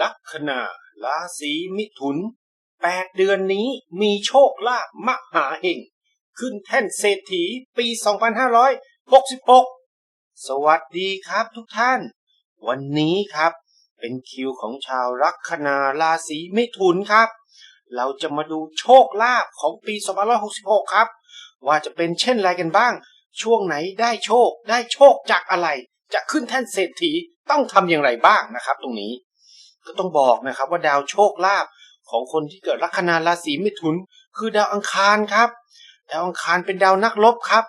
ลัคนาราศีมิถุนแปดเดือนนี้มีโชคลาภมหาเฮงขึ้นแท่นเศรษฐีปี 2566 สวัสดีครับทุกท่าน วันนี้ครับ เป็นคิวของชาวลัคนาราศีมิถุนครับ เราจะมาดูโชคลาภของปี 2566 ครับ ว่าจะเป็นเช่นไรกันบ้าง ช่วงไหนได้โชคได้โชคจากอะไร จะขึ้นแท่นเศรษฐีต้องทำอย่างไรบ้างนะครับ ตรงนี้ ก็ต้องบอกนะครับว่าดาวโชคลาภของคนที่เกิดลัคนาราศีมิถุน คือดาวอังคารครับดาวอังคารเป็นดาวนักรบครับ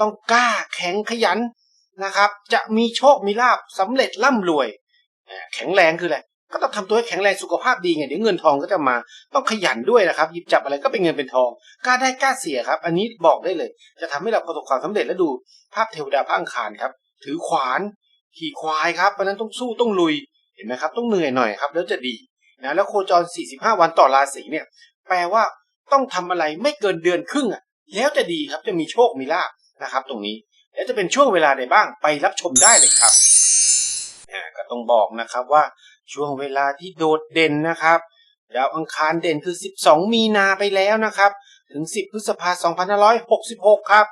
ต้องกล้าแข็งขยันนะครับ จะมีโชคมีลาภสำเร็จร่ำรวย แข็งแรงคืออะไรก็ต้องทำตัวให้แข็งแรงสุขภาพดีไงเดี๋ยวเงินทองก็จะมาต้องขยันด้วยนะครับหยิบจับอะไรก็เป็นเงินเป็นทองกล้าได้กล้าเสียครับ อันนี้บอกได้เลย จะทำให้เราประสบความสำเร็จและดู ภาพเทวดาพระอังคารครับ ถือขวาน ขี่ควายครับเพราะนั้นต้องสู้ต้องลุย ห็นไหมครับ ต้องเหนื่อยหน่อยครับ แล้วจะดีนะแล้วโคจร 45 วันต่อราศีเนี่ย แปลว่าต้องทำอะไรไม่เกินเดือนครึ่งอะ แล้วจะดีครับจะมีโชคมีลาภนะครับ ตรงนี้แล้วจะเป็นช่วงเวลาใดบ้างไปรับชมได้เลยครับอ่าก็ต้องบอกนะครับว่าช่วงเวลาที่โดดเด่นนะครับดาวอังคารเด่นคือ 12 มีนาไปแล้วนะครับ ถึง 10 พฤษภาคม 2566 ครับ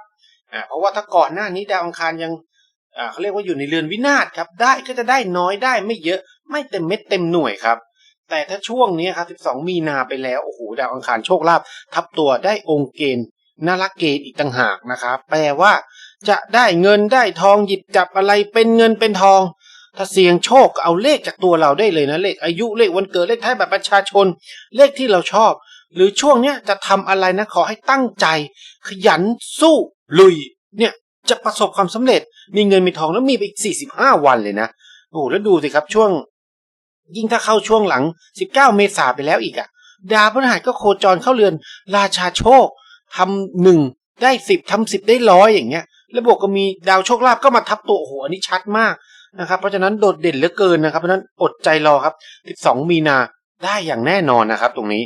อ่าเพราะว่าถ้าก่อนหน้านี้ดาวอังคารยัง เขาเรียกว่าอยู่ในเรือนวินาศครับ ได้ก็จะได้น้อยได้ไม่เยอะไม่เต็มเม็ดเต็มหน่วยครับ แต่ถ้าช่วงนี้ครับ 12 มีนาไปแล้ว โอ้โห ดาวอังคารโชคลาภทับตัวได้องค์เกณฑ์นารักเกณฑ์อีกต่างหากนะครับ แปลว่า จะได้เงินได้ทองหยิบจับอะไรเป็นเงินเป็นทอง ถ้าเสี่ยงโชคเอาเลขจากตัวเราได้เลยนะเลขอายุเลขวันเกิดเลขท้ายบัตรประชาชน เลขที่เราชอบ หรือช่วงเนี้ยจะทำอะไรนะขอให้ตั้งใจ ขยันสู้ลุย เนี่ยจะประสบความสำเร็จ มีเงินมีทองแล้วมีไปอีก45วันเลยนะโอ้โหแล้วดูสิครับช่วง ยิ่งถ้าเข้าช่วงหลัง19เก้าเมษาไปแล้วอีกอะดาวพฤหัสก็โคจรเข้าเรือน ราชาโชคทำหนึ่งได้สิบทำสิบได้ร้อยอย่างเงี้ย แล้วบวกก็มีดาวโชคลาภก็มาทับตัวโอ้โหอันนี้ชัดมากนะครับ เพราะฉะนั้นโดดเด่นเหลือเกินนะครับ เพราะฉะนั้นอดใจรอครับ 12 มีนาได้อย่างแน่นอนนะครับ ตรงนี้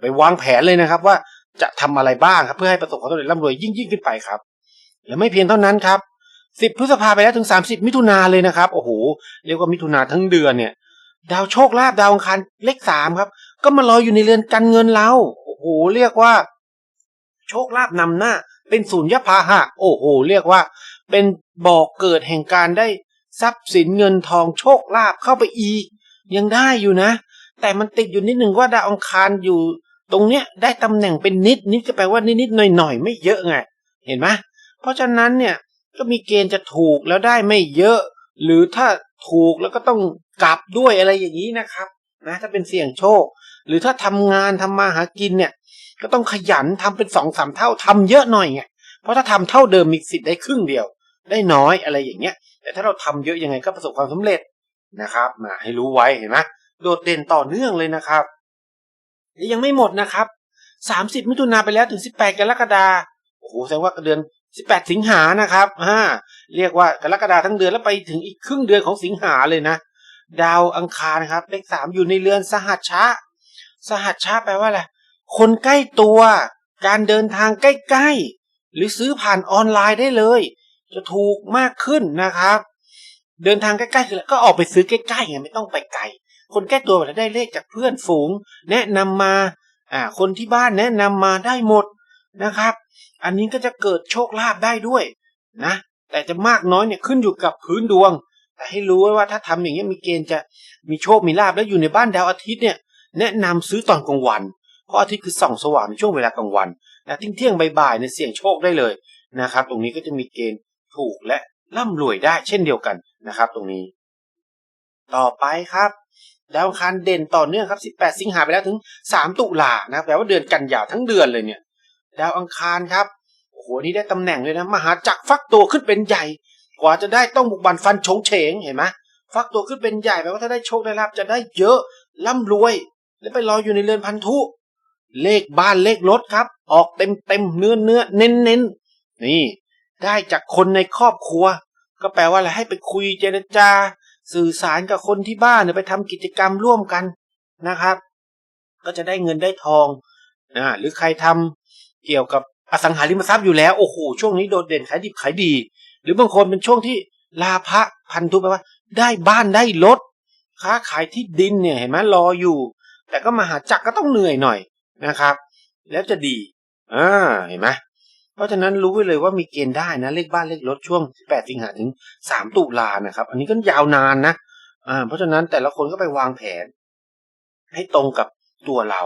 ไปวางแผนเลยนะครับ ว่าจะทำอะไรบ้างครับ เพื่อให้ประสบความสำเร็จร่ำรวยยิ่งยิ่งขึ้นไปครับ และไม่เพียงเท่านั้นครับ 10พฤษภาไปแล้วถึง30มิถุนาเลยนะครับ โอ้โห เรียกว่ามิถุนาทั้งเดือนเนี่ย ดาวโชคลาภดาวอังคารเลขสามครับ ก็มาลอยอยู่ในเรือนการเงินเราโอ้โห เรียกว่า โชคลาภนำหน้า เป็นศูนย์ยพาหะ โอ้โห เรียกว่า เป็นบ่อกเกิดแห่งการได้ทรัพย์สินเงินทองโชคลาภเข้าไปอีก ยังได้อยู่นะ แต่มันติดอยู่นิดหนึ่งว่าดาวอังคารอยู่ ตรงเนี้ยได้ตำแหน่งเป็นนิดนิดก็แปลว่านิดนิดหน่อยหน่อยไม่เยอะไง เห็นไหมเพราะฉะนั้นเนี่ย ก็มีเกณฑ์จะถูกแล้วได้ไม่เยอะ หรือถ้าถูกแล้วก็ต้องกลับด้วยอะไรอย่างนี้นะครับนะถ้าเป็นเสี่ยงโชค หรือถ้าทำงานทำมาหากินเนี่ย ก็ต้องขยันทำเป็นสองสามเท่าทำเยอะหน่อยไงเพราะถ้าทำเท่าเดิมมีสิทธิ์ได้ครึ่งเดียว ได้น้อยอะไรอย่างเงี้ย แต่ถ้าเราทำเยอะยังไงก็ประสบความสำเร็จนะครับมาให้รู้ไว้เห็นไหมโดดเด่นต่อเนื่องเลยนะครับยังไม่หมดนะครับสามสิบมิถุนาไปแล้วถึงสิบแปดกรกฎาคมโอ้โหแสดงว่าเดือน 18 สิงหานะครับอ่าเรียกว่ากรกฎาทั้งเดือนแล้วไปถึงอีกครึ่งเดือนของสิงหาเลยนะ ดาวอังคารนะครับ เลขสามอยู่ในเรือนสหัชชะ สหัชชะแปลว่าอะไร คนใกล้ตัว การเดินทางใกล้ๆ หรือซื้อผ่านออนไลน์ได้เลย จะถูกมากขึ้นนะครับ เดินทางใกล้ๆคืออะไรก็ออกไปซื้อใกล้ๆไงไม่ต้องไปไกล คนใกล้ตัวแล้วได้เลขจากเพื่อนฝูง แนะนำมา อ่า คนที่บ้านแนะนำมาได้หมดนะครับ อันนี้ก็จะเกิดโชคลาภได้ด้วยนะ แต่จะมากน้อยเนี่ยขึ้นอยู่กับพื้นดวง แต่ให้รู้ไว้ว่าถ้าทำอย่างนี้มีเกณฑ์จะมีโชคมีลาภแล้วอยู่ในบ้านดาวอาทิตย์เนี่ยแนะนำซื้อตอนกลางวัน เพราะอาทิตย์คือส่องสว่างในช่วงเวลากลางวันนะทิ้งเที่ยงบ่ายๆเนี่ยเสี่ยงโชคได้เลยนะครับ ตรงนี้ก็จะมีเกณฑ์ถูกและร่ำรวยได้เช่นเดียวกันนะครับ ตรงนี้ ต่อไปครับดาวอังคารเด่นต่อเนื่องครับ 18 สิงหาไปแล้วถึง 3 ตุลานะแปลว่าเดือนกันยาทั้งเดือนเลยเนี่ย ดาวอังคารครับโอ้โหนี่ได้ตำแหน่งเลยนะ มหาจักรฟักตัวขึ้นเป็นใหญ่ กว่าจะได้ต้องบุกบันฟันชงเฉงเห็นไหมฟักตัวขึ้นเป็นใหญ่แปลว่าถ้าได้โชคได้ลาบจะได้เยอะร่ำรวย แล้วไปรออยู่ในเรือนพันธุ เลขบ้านเลขรถครับ ออกเต็มเต็มเนื้อเนื้อเน้นเน้นนี่ ได้จากคนในครอบครัว ก็แปลว่าอะไรให้ไปคุยเจรจา สื่อสารกับคนที่บ้านเนี่ยไปทำกิจกรรมร่วมกันนะครับ ก็จะได้เงินได้ทองนะหรือใครทำ เกี่ยวกับอสังหาริมทรัพย์อยู่แล้วโอ้โหช่วงนี้โดดเด่นขายดิบขายดี หรือบางคนเป็นช่วงที่ลาภะพันธุแปลว่า ได้บ้านได้รถค้าขายที่ดินเนี่ยเห็นไหมรออยู่ แต่ก็มาหาจักรก็ต้องเหนื่อยหน่อยนะครับ แล้วจะดีอ่าเห็นไหมเพราะฉะนั้นรู้ไว้เลยว่ามีเกณฑ์ได้นะเลขบ้านเลขรถช่วง 8 สิงหาถึง 3 ตุลานะครับ อันนี้ก็ยาวนานนะอ่าเพราะฉะนั้นแต่ละคนก็ไปวางแผน ให้ตรงกับตัวเรา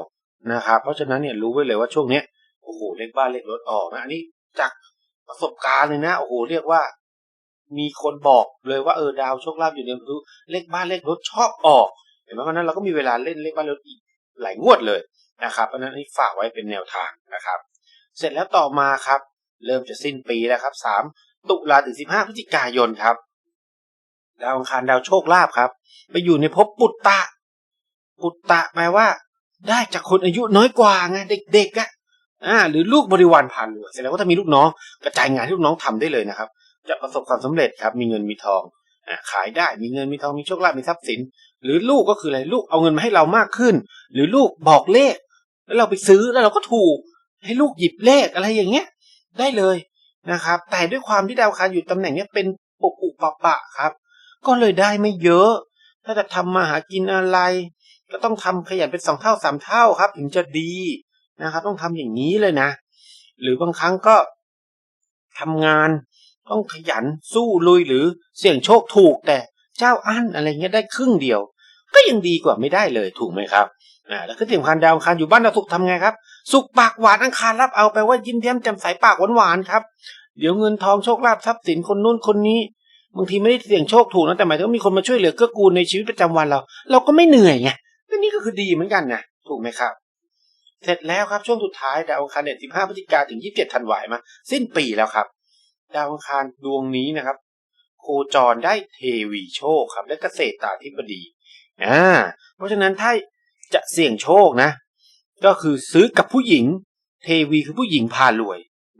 นะครับ เพราะฉะนั้นเนี่ยรู้ไว้เลยว่าช่วงเนี้ย โอ้โหเลขบ้านเลขรถออกนะอันนี้จากประสบการณ์เลยนะโอ้โหเรียกว่า มีคนบอกเลยว่าเออดาวโชคลาภอยู่ในรู้เลขบ้านเลขรถชอบออกเห็นไหมเพราะนั้นเราก็มีเวลาเล่นเลขบ้านรถอีกหลายงวดเลยนะครับเพราะนั้นนี่ฝากไว้เป็นแนวทางนะครับ เสร็จแล้วต่อมาครับ เริ่มจะสิ้นปีแล้วครับสามตุลาถึงสิบห้าพฤศจิกายนครับ ดาวอังคารดาวโชคลาภครับ ไปอยู่ในภพปุตตะ ปุตตะแปลว่า ได้จากคนอายุน้อยกว่าไงเด็กๆอะ อ่าหรือลูกบริวารผ่านรวยแสดงว่าถ้ามีลูกน้องกระจายงานให้ลูกน้องทำได้เลยนะครับ จะประสบความสำเร็จครับมีเงินมีทองอ่าขายได้มีเงินมีทองมีโชคลาภมีทรัพย์สิน หรือลูกก็คืออะไรลูกเอาเงินมาให้เรามากขึ้น หรือลูกบอกเลข แล้วเราไปซื้อแล้วเราก็ถูก ให้ลูกหยิบเลขอะไรอย่างเงี้ย ได้เลยนะครับ แต่ด้วยความที่ดาวคารอยู่ตำแหน่งเนี้ยเป็นปุกปุปะปะครับ ก็เลยได้ไม่เยอะ ถ้าจะทำมาหากินอะไร ก็ต้องทำขยันเป็นสองเท่าสามเท่าครับ ถึงจะดี นะครับ ต้องทำอย่างนี้เลยนะ หรือบางครั้งก็ทำงานต้องขยันสู้ลุยหรือเสี่ยงโชคถูกแต่เจ้าอั้นอะไรเงี้ยได้ครึ่งเดียว ก็ยังดีกว่าไม่ได้เลยถูกไหมครับอ่าแล้วก็ที่สำคัญดาวอังคารอยู่บ้านดาวศุกร์ทำไงครับ สุขปากหวานอังคารรับเอาแปลว่ายิ้มแย้มแจ่มใสปากหวานๆครับ เดี๋ยวเงินทองโชคลาภทรัพย์สินคนนู้นคนนี้บางทีไม่ได้เสี่ยงโชคถูกนะแต่หมายถึงมีคนมาช่วยเหลือเกื้อกูลในชีวิตประจำวันเรา เราก็ไม่เหนื่อยไงนี่ก็คือดีเหมือนกันนะถูกไหมครับ เสร็จแล้วครับช่วงสุดท้ายดาวอังคารเนี่ย15พฤศจิกาถึง 27ธันวาคมาสิ้นปีแล้วครับ ดาวอังคารดวงนี้นะครับ โคจรได้เทวีโชคครับ และเกษตรตาธิบดีอ่าเพราะฉะนั้นถ้าจะเสี่ยงโชคนะ ก็คือซื้อกับผู้หญิง เทวีคือผู้หญิงพารวย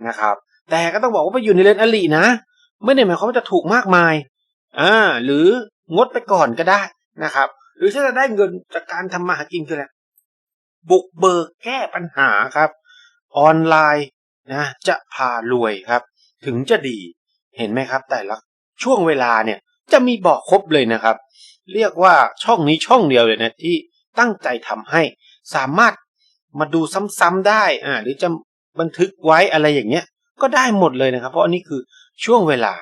นะครับ แต่ก็ต้องบอกว่าไปอยู่ในเรือนอลินะไม่ได้หมายความว่าจะถูกมากมายอ่าหรืองดไปก่อนก็ได้นะครับ หรือถ้าจะได้เงินจากการทำมาหากินคืออะไร บุกเบิกแก้ปัญหาครับ ออนไลน์นะจะพารวยครับ ถึงจะดีเห็นไหมครับ แต่ละช่วงเวลาเนี่ยจะมีบอกครบเลยนะครับ เรียกว่าช่องนี้ช่องเดียวเลยนะที่ตั้งใจทำให้สามารถมาดูซ้ำๆได้อ่าหรือจะบันทึกไว้อะไรอย่างเงี้ย ก็ได้หมดเลยนะครับ เพราะอันนี้คือช่วงเวลา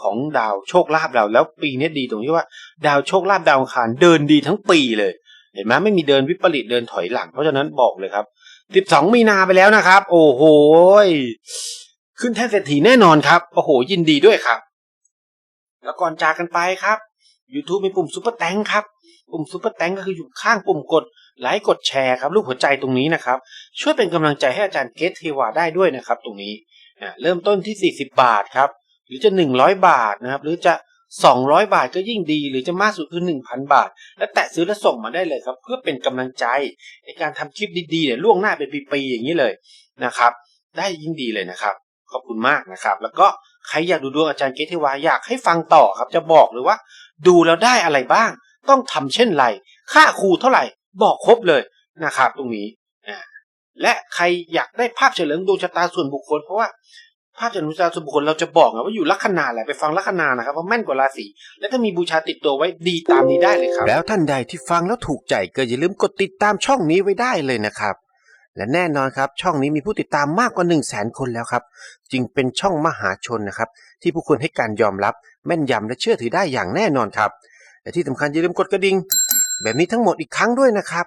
ของดาวโชคลาภเราแล้วปีนี้ดีตรงที่ว่า ดาวโชคลาภดาวอังคารเดินดีทั้งปีเลย เห็นไหมไม่มีเดินวิปริตเดินถอยหลัง เพราะฉะนั้นบอกเลยครับ12มีนาไปแล้วนะครับ โอ้โหขึ้นแท่นเศรษฐีแน่นอนครับ โอ้โห ยินดีด้วยครับ แล้วก่อนจากกันไปครับ YouTube มีปุ่มซุปเปอร์แตงครับ ปุ่มซุปเปอร์แตงก็คืออยู่ข้างปุ่มกดไลค์กดแชร์ครับรูปหัวใจตรงนี้นะครับ ช่วยเป็นกำลังใจให้อาจารย์เกตเทวาได้ด้วยนะครับ ตรงนี้อ่าเริ่มต้นที่ 40 บาทครับ หรือจะ 100 บาทนะครับ หรือจะ 200 บาทก็ยิ่งดีหรือจะมากสุดคือ 1,000 บาท และแตะซื้อและส่งมาได้เลยครับ เพื่อเป็นกำลังใจในการทำคลิปดีๆเนี่ยล่วงหน้าเป็นปีๆอย่างนี้เลยนะครับ ได้ยิ่งดีเลยนะครับขอบคุณมากนะครับ แล้วก็ใครอยากดูดวงอาจารย์เกตเทวาอยากให้ฟังต่อครับ จะบอกเลยว่า ดูแล้วได้อะไรบ้าง ต้องทำเช่นไร ค่าครูเท่าไหร่ บอกครบเลยนะครับ ตรงนี้อ่าและใครอยากได้ภาพเฉลิมดวงชะตาส่วนบุคคล เพราะว่า ภาพเฉลิมดวงชาส่วนบุคคลเราจะบอกนะว่าอยู่ลัคนาแหละไปฟังลัคนานะครับว่าแม่นกว่าราศีและถ้ามีบูชาติดตัวไว้ดีตามนี้ได้เลยครับ แล้วท่านใดที่ฟังแล้วถูกใจก็อย่าลืมกดติดตามช่องนี้ไว้ได้เลยนะครับ และแน่นอนครับ ช่องนี้มีผู้ติดตามมากกว่า 1 0 0 0 0แสนคนแล้วครับ จึงเป็นช่องมหาชนนะครับ ที่ผู้คนให้การยอมรับแม่นยำและเชื่อถือได้อย่างแน่นอนครับและที่สำคัญอย่าลืมกดกระดิ่งแบบนี้ทั้งหมดอีกครั้งด้วยนะครับ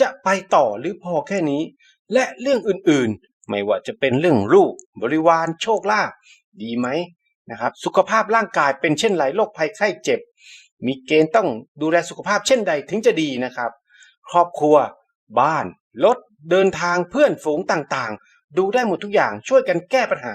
จะไปต่อหรือพอแค่นี้ และเรื่องอื่นๆ ไม่ว่าจะเป็นเรื่องลูกบริวารโชคลาภดีไหมนะครับ สุขภาพร่างกายเป็นเช่นไรโรคภัยไข้เจ็บ มีเกณฑ์ต้องดูแลสุขภาพเช่นใดถึงจะดีนะครับ ครอบครัว บ้านรถเดินทางเพื่อนฝูงต่างๆ ดูได้หมดทุกอย่างช่วยกันแก้ปัญหา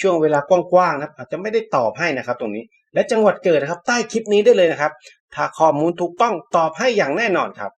ช่วงเวลากว้างๆนะครับ อาจจะไม่ได้ตอบให้นะครับ ตรงนี้ และจังหวัดเกิดนะครับ ใต้คลิปนี้ได้เลยนะครับ ถ้าข้อมูลถูกต้องตอบให้อย่างแน่นอนครับ